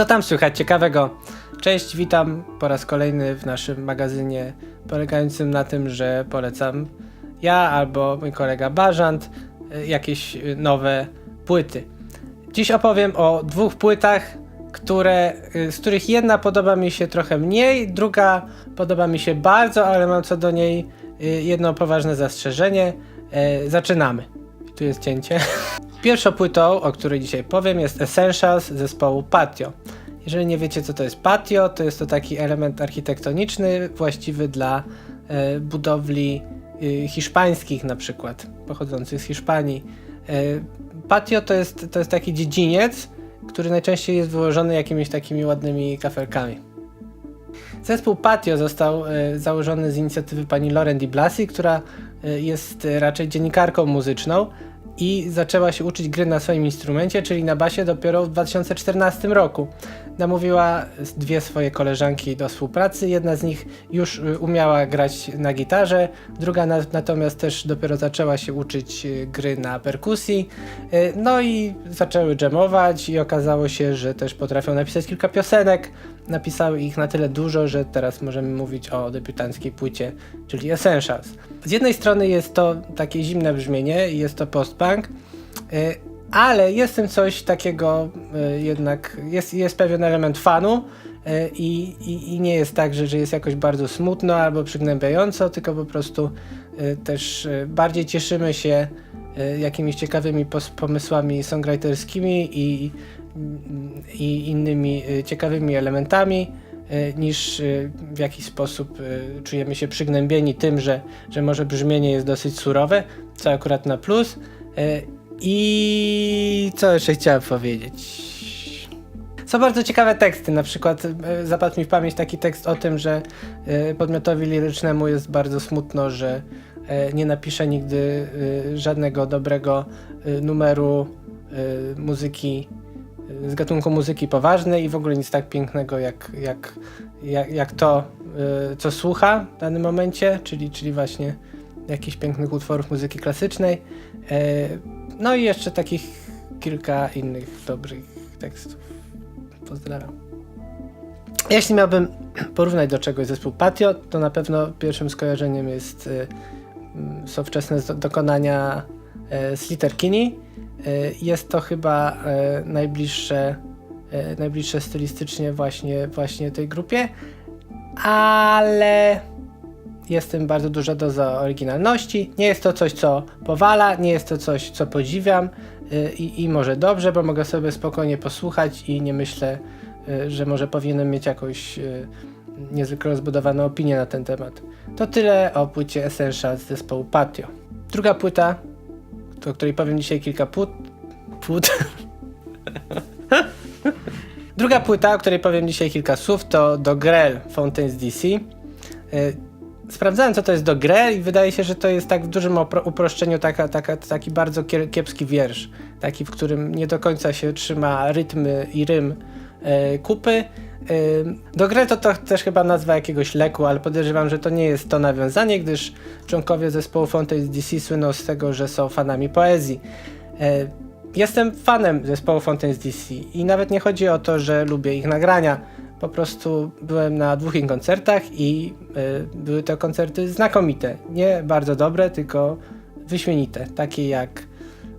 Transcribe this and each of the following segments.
Co tam słychać ciekawego? Cześć, witam po raz kolejny w naszym magazynie polegającym na tym, że polecam ja albo mój kolega Bażant y, jakieś y, nowe płyty. Dziś opowiem o dwóch płytach, które, y, z których jedna podoba mi się trochę mniej, druga podoba mi się bardzo, ale mam co do niej jedno poważne zastrzeżenie. Y, Zaczynamy. Tu jest cięcie. Pierwszą płytą, o której dzisiaj powiem, jest Essentials zespołu Patio. Jeżeli nie wiecie, co to jest patio, to jest to taki element architektoniczny właściwy dla e, budowli e, hiszpańskich na przykład, pochodzących z Hiszpanii. E, patio to jest, to jest taki dziedziniec, który najczęściej jest wyłożony jakimiś takimi ładnymi kafelkami. Zespół Patio został założony z inicjatywy pani Lauren Di Blasi, która jest raczej dziennikarką muzyczną i zaczęła się uczyć gry na swoim instrumencie, czyli na basie dopiero w 2014 roku. Namówiła dwie swoje koleżanki do współpracy. Jedna z nich już y, umiała grać na gitarze, druga na, natomiast też dopiero zaczęła się uczyć y, gry na perkusji. Y, No i zaczęły jamować i okazało się, że też potrafią napisać kilka piosenek. Napisały ich na tyle dużo, że teraz możemy mówić o debiutanckiej płycie, czyli Essentials. Z jednej strony jest to takie zimne brzmienie i jest to post-punk, y, ale jest w tym coś takiego y, jednak, jest, jest pewien element fanu y, i, i, i nie jest tak, że, że jest jakoś bardzo smutno albo przygnębiająco, tylko po prostu też bardziej cieszymy się jakimiś ciekawymi pomysłami songwriterskimi i, i innymi y, ciekawymi elementami y, niż y, w jakiś sposób czujemy się przygnębieni tym, że, że może brzmienie jest dosyć surowe, co akurat na plus. I co jeszcze chciałem powiedzieć? Są bardzo ciekawe teksty, na przykład zapadł mi w pamięć taki tekst o tym, że podmiotowi lirycznemu jest bardzo smutno, że nie napisze nigdy żadnego dobrego numeru muzyki z gatunku muzyki poważnej i w ogóle nic tak pięknego jak, jak, jak, jak to, e, co słucha w danym momencie, czyli, czyli właśnie jakichś pięknych utworów muzyki klasycznej. E, No i jeszcze takich kilka innych dobrych tekstów. Pozdrawiam. Jeśli miałbym porównać do czegoś zespół Patio, to na pewno pierwszym skojarzeniem jest, y, mm, są wczesne dokonania y, Sliter Kinney. Y, jest to chyba y, najbliższe, y, najbliższe stylistycznie właśnie, właśnie tej grupie, ale jest tym bardzo duża doza oryginalności. Nie jest to coś, co powala, nie jest to coś, co podziwiam i, i może dobrze, bo mogę sobie spokojnie posłuchać i nie myślę, że może powinienem mieć jakąś niezwykle rozbudowaną opinię na ten temat. To tyle o płycie Essentials zespołu Patio. Druga płyta, o której powiem dzisiaj kilka płót... płót... Druga płyta, o której powiem dzisiaj kilka słów, to Do Grell Fountains DC. Y, Sprawdzałem, co to jest do Grell i wydaje się, że to jest tak w dużym uproszczeniu taka, taka, taki bardzo kie- kiepski wiersz. Taki, w którym nie do końca się trzyma rytmy i rym e, kupy. E, do Grell to, też chyba nazwa jakiegoś leku, ale podejrzewam, że to nie jest to nawiązanie, gdyż członkowie zespołu Fountains DC słyną z tego, że są fanami poezji. E, Jestem fanem zespołu Fountains DC i nawet nie chodzi o to, że lubię ich nagrania. Po prostu byłem na dwóch ich koncertach i y, były to koncerty znakomite. Nie bardzo dobre, tylko wyśmienite. Takie jak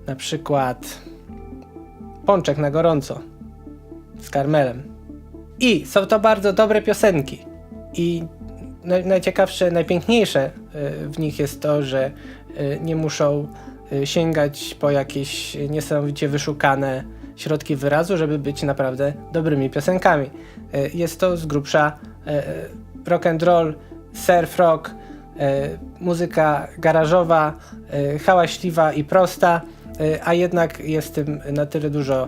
na przykład Pączek na gorąco z Karmelem. I są to bardzo dobre piosenki. I naj, najciekawsze, najpiękniejsze y, w nich jest to, że y, nie muszą y, sięgać po jakieś niesamowicie wyszukane środki wyrazu, żeby być naprawdę dobrymi piosenkami. Jest to z grubsza rock and roll, surf rock, muzyka garażowa, hałaśliwa i prosta, a jednak jest tym na tyle dużo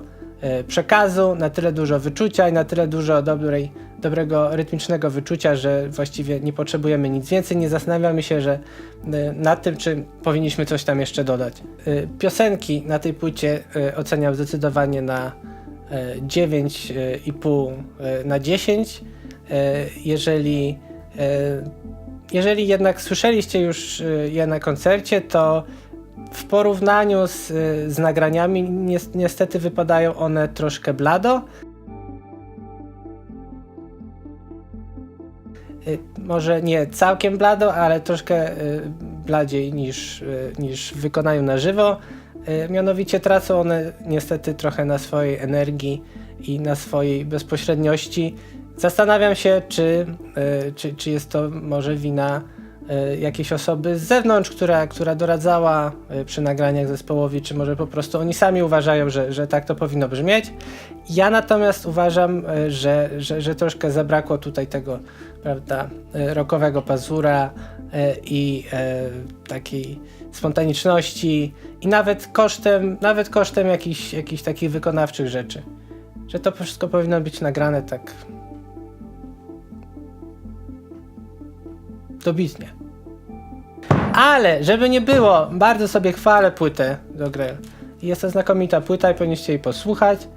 przekazu, na tyle dużo wyczucia i na tyle dużo dobrej, dobrego rytmicznego wyczucia, że właściwie nie potrzebujemy nic więcej. Nie zastanawiamy się, że y, nad tym, czy powinniśmy coś tam jeszcze dodać. Y, Piosenki na tej płycie oceniam zdecydowanie na y, 9,5 y, na 10. Y, Jeżeli, jeżeli jednak słyszeliście już je na koncercie, to w porównaniu z, z nagraniami niestety wypadają one troszkę blado. Y, może nie całkiem blado, ale troszkę y, bladziej niż, y, niż w wykonaniu na żywo. Mianowicie tracą one niestety trochę na swojej energii i na swojej bezpośredniości. Zastanawiam się, czy, czy, czy jest to może wina jakiejś osoby z zewnątrz, która, która doradzała y, przy nagraniach zespołowi, czy może po prostu oni sami uważają, że, że tak to powinno brzmieć. Ja natomiast uważam, y, że, że, że troszkę zabrakło tutaj tego, prawda, rockowego pazura i takiej spontaniczności i nawet kosztem, nawet kosztem jakichś, jakichś takich wykonawczych rzeczy. Że to wszystko powinno być nagrane tak dobitnie. Ale, żeby nie było, bardzo sobie chwalę płytę do gry. Jest to znakomita płyta i powinniście jej posłuchać,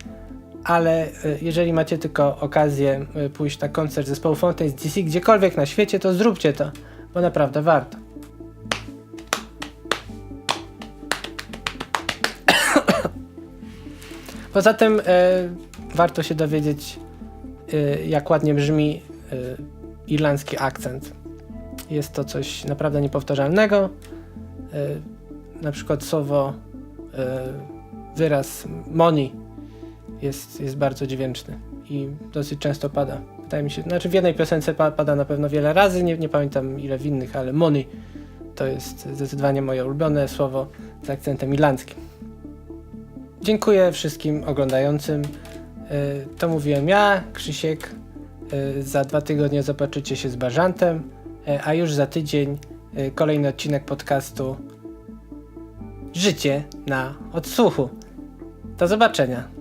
ale y, jeżeli macie tylko okazję y, pójść na koncert zespołu Fountains DC gdziekolwiek na świecie, to zróbcie to, bo naprawdę warto. Poza tym y, warto się dowiedzieć, y, jak ładnie brzmi y, irlandzki akcent. Jest to coś naprawdę niepowtarzalnego. Y, na przykład słowo, y, wyraz money jest, jest bardzo dźwięczny i dosyć często pada. Wydaje mi się, znaczy w jednej piosence pa, pada na pewno wiele razy, nie, nie pamiętam ile w innych, ale money to jest zdecydowanie moje ulubione słowo z akcentem irlandzkim. Dziękuję wszystkim oglądającym. Y, To mówiłem ja, Krzysiek. Y, Za dwa tygodnie zobaczycie się z Bażantem, y, a już za tydzień y, kolejny odcinek podcastu Życie na odsłuchu. Do zobaczenia.